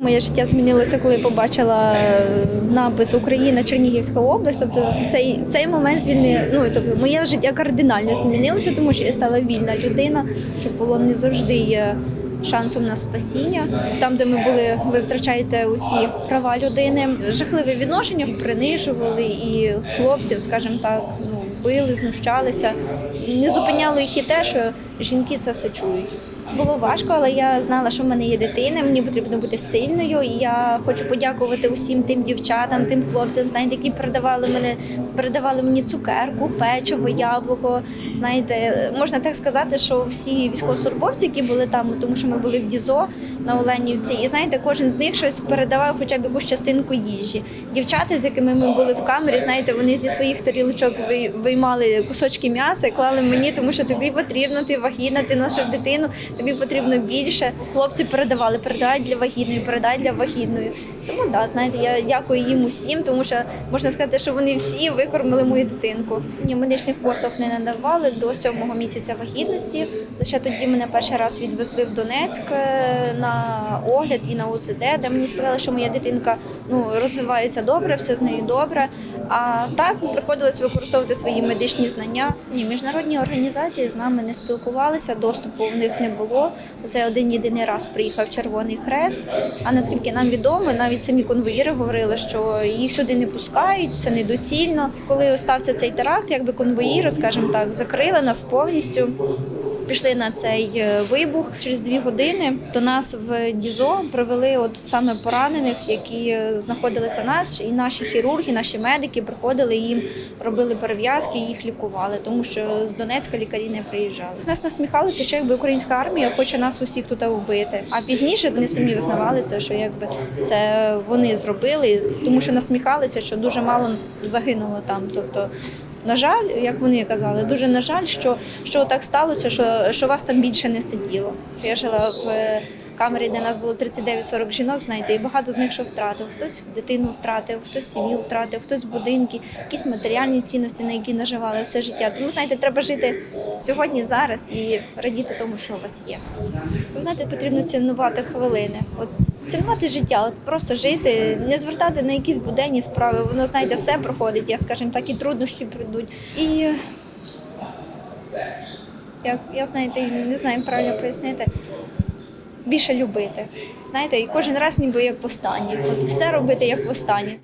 Моє життя змінилося, коли побачила е, напис Україна, Чернігівська область. Тобто цей, цей момент звільнив, ну тобто моє життя кардинально змінилося, тому що я стала вільна людина, що було не завжди є шансом на спасіння. Там, де ми були, ви втрачаєте усі права людини. Жахливе відношення принижували і хлопців, скажімо так, ну били, знущалися. Не зупиняло їх і те, що жінки це все чують. Було важко, але я знала, що в мене є дитина. Мені потрібно бути сильною. І я хочу подякувати усім тим дівчатам, тим хлопцям, знаєте, які передавали мене, передавали мені цукерку, печиво, яблуко. Знаєте, можна так сказати, що всі військовослужбовці, які були там, тому що ми були в Дізо на Оленівці, і знаєте, кожен з них щось передавав, хоча б якусь частинку їжі. Дівчата, з якими ми були в камері, знаєте, вони зі своїх тарілочок виймали кусочки м'яса і клали мені, тому що тобі потрібно, ти вагітна, ти наша дитину, тобі потрібно більше. Хлопці передавали, передай для вагітної, передай для вагітної. Тому да, знаєте, я дякую їм усім, тому що можна сказати, що вони всі викормили мою дитинку. Ні, медичних послуг не надавали до сьомого місяця вагітності. Лише тоді мене перший раз відвезли в Донецьк е, на огляд і на УЗД, де мені сказали, що моя дитинка ну розвивається добре, все з нею добре. А так приходилось використовувати свої медичні знання. Ні, міжнародні організації з нами не спілкувалися, доступу в них не було. Це один єдиний раз приїхав Червоний Хрест. А наскільки нам відомо, навіть самі конвоїри говорили, що їх сюди не пускають, це недоцільно. Коли стався цей теракт, якби конвоїри, скажімо так, закрили нас повністю. Пішли на цей е, вибух через дві години. До нас в Дізо привели от саме поранених, які е, знаходилися в нас, і наші хірурги, наші медики приходили їм, робили перев'язки, їх лікували, тому що з Донецька лікарі не приїжджали. З нас насміхалися, що якби українська армія хоче нас усіх тут вбити. А пізніше вони самі визнавали це, що якби це вони зробили, тому що насміхалися, що дуже мало загинуло там. Тобто на жаль, як вони казали, дуже на жаль, що, що так сталося, що, що вас там більше не сиділо. Я жила в е, камері, де нас було 39-40 жінок, знаєте, і багато з них що втратив. Хтось дитину втратив, хтось сім'ю втратив, хтось будинки, якісь матеріальні цінності, на які наживали все життя. Тому знаєте, треба жити сьогодні, зараз і радіти тому, що у вас є. Знаєте, потрібно цінувати хвилини. От цінувати життя, от просто жити, не звертати на якісь буденні справи. Воно знаєте, все проходить. Я скажімо так, і труднощі прийдуть. І як я знаєте, не знаю правильно пояснити. Більше любити. Знаєте, і кожен раз ніби як востаннє. От все робити як востаннє.